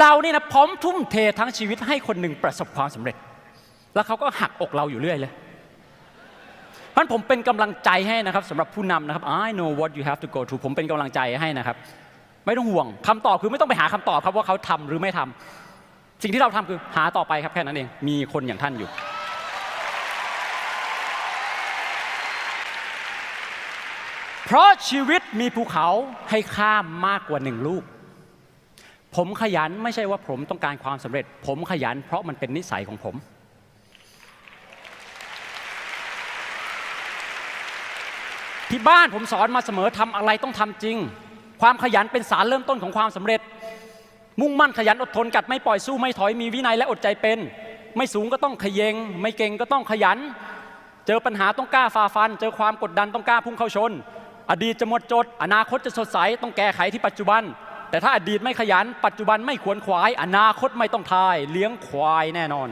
เรานี่นะพร้อมทุ่มเททั้งชีวิตให้คนหนึ่งประสบความสำเร็จ แล้วเขาก็หักอกเราอยู่เรื่อยเลยเพราะฉะนั้นผมเป็นกำลังใจให้นะครับสำหรับผู้นำนะครับ I know what you have to go through ผมเป็นกำลังใจให้นะครับ ไม่ต้องห่วงคำตอบคือไม่ต้องไปหาคำตอบครับว่าเขาทำหรือไม่ทำสิ่งที่เราทำคือหาต่อไปครับแค่นั้นเองมีคนอย่างท่านอยู่ เพราะชีวิตมีภูเขาให้ข้ามมากกว่าหนึ่งลูก ผมขยันไม่ใช่ว่าผมต้องการความสำเร็จ ผมขยันเพราะมันเป็นนิสัยของผม ที่บ้านผมสอนมาเสมอทำอะไรต้องทำจริง ความขยันเป็นสารเริ่มต้นของความสำเร็จ มุ่งมั่นขยันอดทนกัดไม่ปล่อยสู้ไม่ถอยมีวินัยและอดใจเป็น ไม่สูงก็ต้องขยงไม่เก่งก็ต้องขยัน เจอปัญหาต้องกล้าฝ่าฟัน เจอความกดดันต้องกล้าพุ่งเข้าชน อดีตจะหมดจด อนาคตจะสดใสต้องแก้ไขที่ปัจจุบัน แต่ถ้าอดีตไม่ขยัน ปัจจุบันไม่ขวนขวาย อนาคตไม่ต้องทาย เลี้ยงควายแน่นอน